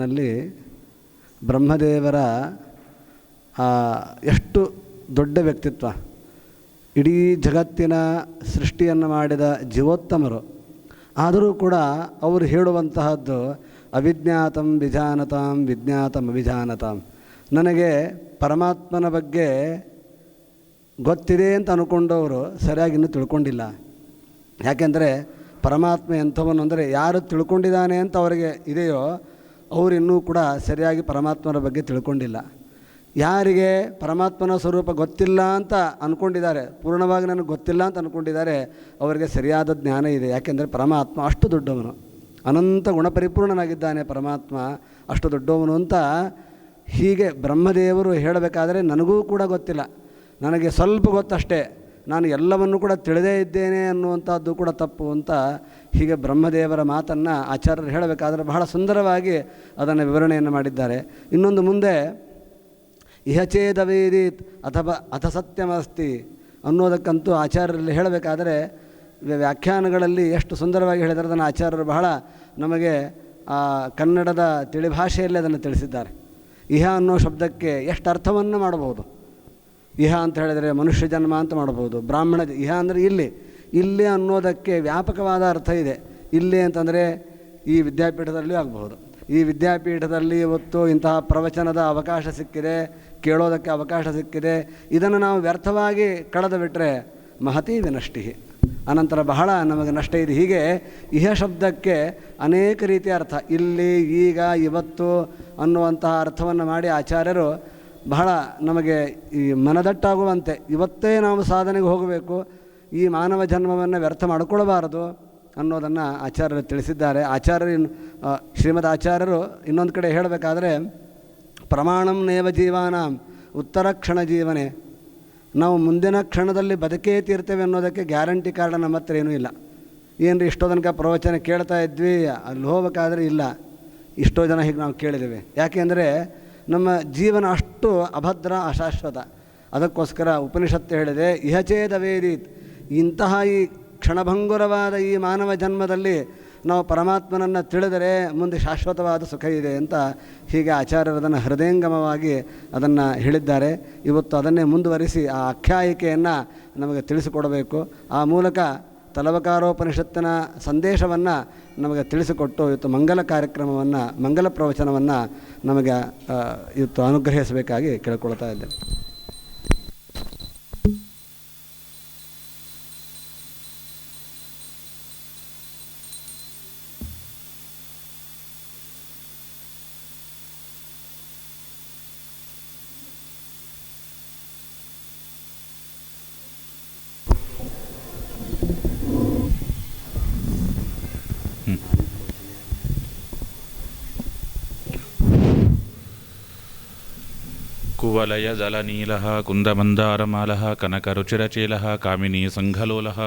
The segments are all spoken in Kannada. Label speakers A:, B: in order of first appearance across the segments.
A: ನಲ್ಲಿ ಬ್ರಹ್ಮದೇವರ ಎಷ್ಟು ದೊಡ್ಡ ವ್ಯಕ್ತಿತ್ವ. ಇಡೀ ಜಗತ್ತಿನ ಸೃಷ್ಟಿಯನ್ನು ಮಾಡಿದ ಜೀವೋತ್ತಮರು. ಆದರೂ ಕೂಡ ಅವರು ಹೇಳುವಂತಹದ್ದು, ಅವಿಜ್ಞಾತಂ ವಿಜಾನತಾಂ, ವಿಜ್ಞಾತಂ ಅವಿಜಾನತಾಂ. ನನಗೆ ಪರಮಾತ್ಮನ ಬಗ್ಗೆ ಗೊತ್ತಿದೆ ಅಂತ ಅಂದ್ಕೊಂಡವರು ಸರಿಯಾಗಿ ಇನ್ನೂ ತಿಳ್ಕೊಂಡಿಲ್ಲ. ಯಾಕೆಂದರೆ ಪರಮಾತ್ಮ ಎಂಥವನು ಅಂದರೆ ಯಾರು ತಿಳ್ಕೊಂಡಿದ್ದಾನೆ ಅಂತ ಅವರಿಗೆ ಇದೆಯೋ ಅವರು ಇನ್ನೂ ಕೂಡ ಸರಿಯಾಗಿ ಪರಮಾತ್ಮನ ಬಗ್ಗೆ ತಿಳ್ಕೊಂಡಿಲ್ಲ. ಯಾರಿಗೆ ಪರಮಾತ್ಮನ ಸ್ವರೂಪ ಗೊತ್ತಿಲ್ಲ ಅಂತ ಅಂದ್ಕೊಂಡಿದ್ದಾರೆ ಪೂರ್ಣವಾಗಿ ನನಗೆ ಗೊತ್ತಿಲ್ಲ ಅಂತ ಅಂದ್ಕೊಂಡಿದ್ದಾರೆ ಅವರಿಗೆ ಸರಿಯಾದ ಜ್ಞಾನ ಇದೆ. ಯಾಕೆಂದರೆ ಪರಮಾತ್ಮ ಅಷ್ಟು ದೊಡ್ಡವನು. ಅನಂತ ಗುಣಪರಿಪೂರ್ಣನಾಗಿದ್ದಾನೆ ಪರಮಾತ್ಮ, ಅಷ್ಟು ದೊಡ್ಡವನು ಅಂತ ಹೀಗೆ ಬ್ರಹ್ಮದೇವರು ಹೇಳಬೇಕಾದರೆ ನನಗೂ ಕೂಡ ಗೊತ್ತಿಲ್ಲ. ನನಗೆ ಸ್ವಲ್ಪ ಗೊತ್ತಷ್ಟೇ. ನಾನು ಎಲ್ಲವನ್ನು ಕೂಡ ತಿಳಿದೇ ಇದ್ದೇನೆ ಅನ್ನುವಂಥದ್ದು ಕೂಡ ತಪ್ಪು ಅಂತ ಹೀಗೆ ಬ್ರಹ್ಮದೇವರ ಮಾತನ್ನು ಆಚಾರ್ಯರು ಹೇಳಬೇಕಾದ್ರೆ ಬಹಳ ಸುಂದರವಾಗಿ ಅದನ್ನು ವಿವರಣೆಯನ್ನು ಮಾಡಿದ್ದಾರೆ. ಇನ್ನೊಂದು ಮುಂದೆ ಇಹಚೇದವೇದೀತ್ ಅಥವಾ ಅಥ ಸತ್ಯಮಸ್ತಿ ಅನ್ನೋದಕ್ಕಂತೂ ಆಚಾರ್ಯರಲ್ಲಿ ಹೇಳಬೇಕಾದರೆ ವ್ಯಾಖ್ಯಾನಗಳಲ್ಲಿ ಎಷ್ಟು ಸುಂದರವಾಗಿ ಹೇಳಿದರೆ ಅದನ್ನು ಆಚಾರ್ಯರು ಬಹಳ ನಮಗೆ ಕನ್ನಡದ ತಿಳಿಭಾಷೆಯಲ್ಲಿ ಅದನ್ನು ತಿಳಿಸಿದ್ದಾರೆ. ಇಹ ಅನ್ನೋ ಶಬ್ದಕ್ಕೆ ಎಷ್ಟು ಅರ್ಥವನ್ನು ಮಾಡಬಹುದು? ಇಹ ಅಂತ ಹೇಳಿದರೆ ಮನುಷ್ಯ ಜನ್ಮ ಅಂತ ಮಾಡ್ಬೋದು ಬ್ರಾಹ್ಮಣ ಇಹ ಅಂದರೆ ಇಲ್ಲಿ. ಇಲ್ಲಿ ಅನ್ನೋದಕ್ಕೆ ವ್ಯಾಪಕವಾದ ಅರ್ಥ ಇದೆ. ಇಲ್ಲಿ ಅಂತಂದರೆ ಈ ವಿದ್ಯಾಪೀಠದಲ್ಲಿ ಆಗಬಹುದು. ಈ ವಿದ್ಯಾಪೀಠದಲ್ಲಿ ಇವತ್ತು ಇಂತಹ ಪ್ರವಚನದ ಅವಕಾಶ ಸಿಕ್ಕಿದೆ, ಕೇಳೋದಕ್ಕೆ ಅವಕಾಶ ಸಿಕ್ಕಿದೆ. ಇದನ್ನು ನಾವು ವ್ಯರ್ಥವಾಗಿ ಕಳೆದು ಬಿಟ್ಟರೆ ಮಹತಿ ವಿನಷ್ಟಿ. ಅನಂತರ ಬಹಳ ನಮಗೆ ನಷ್ಟ ಇದೆ. ಹೀಗೆ ಇಹ ಶಬ್ದಕ್ಕೆ ಅನೇಕ ರೀತಿಯ ಅರ್ಥ. ಇಲ್ಲಿ ಈಗ, ಇವತ್ತು ಅನ್ನುವಂತಹ ಅರ್ಥವನ್ನು ಮಾಡಿ ಆಚಾರ್ಯರು ಬಹಳ ನಮಗೆ ಈ ಮನದಟ್ಟಾಗುವಂತೆ ಇವತ್ತೇ ನಾವು ಸಾಧನೆಗೆ ಹೋಗಬೇಕು, ಈ ಮಾನವ ಜನ್ಮವನ್ನು ವ್ಯರ್ಥ ಮಾಡಿಕೊಳ್ಳಬಾರದು ಅನ್ನೋದನ್ನು ಆಚಾರ್ಯರು ತಿಳಿಸಿದ್ದಾರೆ. ಆಚಾರ್ಯರು ಶ್ರೀಮದ್ ಆಚಾರ್ಯರು ಇನ್ನೊಂದು ಕಡೆ ಹೇಳಬೇಕಾದ್ರೆ, ಪ್ರಮಾಣಂ ನೇವ ಜೀವಾನಾಂ, ಉತ್ತರ ಕ್ಷಣ ಜೀವನೆ. ನಾವು ಮುಂದಿನ ಕ್ಷಣದಲ್ಲಿ ಬದುಕೇ ತೀರ್ತೇವೆ ಅನ್ನೋದಕ್ಕೆ ಗ್ಯಾರಂಟಿ ಕಾರ್ಡ್ ನಮ್ಮ ಹತ್ರ ಏನೂ ಇಲ್ಲ. ಏನು ಇಷ್ಟೋ ತನಕ ಪ್ರವಚನ ಕೇಳ್ತಾ ಇದ್ವಿ, ಅಲ್ಲಿ ಹೋಗ್ಬೇಕಾದ್ರೆ ಇಲ್ಲ. ಇಷ್ಟೋ ಜನ ಹೀಗೆ ನಾವು ಕೇಳಿದ್ದೇವೆ. ಯಾಕೆಂದರೆ ನಮ್ಮ ಜೀವನ ಅಷ್ಟು ಅಭದ್ರ, ಅಶಾಶ್ವತ. ಅದಕ್ಕೋಸ್ಕರ ಉಪನಿಷತ್ತು ಹೇಳಿದೆ, ಇಹಚೇದ ವೇದೀತ್. ಇಂತಹ ಈ ಕ್ಷಣಭಂಗುರವಾದ ಈ ಮಾನವ ಜನ್ಮದಲ್ಲಿ ನಾವು ಪರಮಾತ್ಮನನ್ನು ತಿಳಿದರೆ ಮುಂದೆ ಶಾಶ್ವತವಾದ ಸುಖ ಇದೆ ಅಂತ ಹೀಗೆ ಆಚಾರ್ಯರು ಅದನ್ನು ಹೃದಯಂಗಮವಾಗಿ ಅದನ್ನು ಹೇಳಿದ್ದಾರೆ. ಇವತ್ತು ಅದನ್ನೇ ಮುಂದುವರಿಸಿ ಆ ಆಖ್ಯಾಯಿಕೆಯನ್ನು ನಮಗೆ ತಿಳಿಸಿಕೊಡಬೇಕು. ಆ ಮೂಲಕ ತಲವಕಾರೋಪನಿಷತ್ತಿನ ಸಂದೇಶವನ್ನು ನಮಗೆ ತಿಳಿಸಿಕೊಟ್ಟು ಇವತ್ತು ಮಂಗಲ ಕಾರ್ಯಕ್ರಮವನ್ನು ಮಂಗಲ ಪ್ರವಚನವನ್ನು ನಮಗೆ ಇವತ್ತು ಅನುಗ್ರಹಿಸಬೇಕಾಗಿ ಕೇಳ್ಕೊಳ್ತಾ ಇದ್ದೇನೆ.
B: कुवलयजलनीलः कुन्दमन्दारमालः कनकरुचिरचेलः कामिनी सङ्घलोलः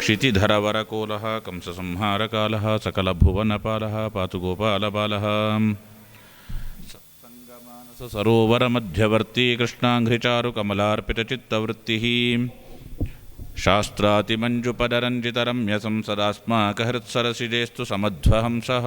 B: क्षितिधरवरकोलः कंससंहारकालः सकलभुवनपालः पातु गोपालबालः सरोवरमध्यवर्ती कृष्णाङ्घ्रिचारुकमलार्पितचित्तवृत्तिः शास्त्रातिमञ्जुपदरञ्जितरम्यसंसदास्माकहृत्सरसिजेस्तु समध्वहंसः।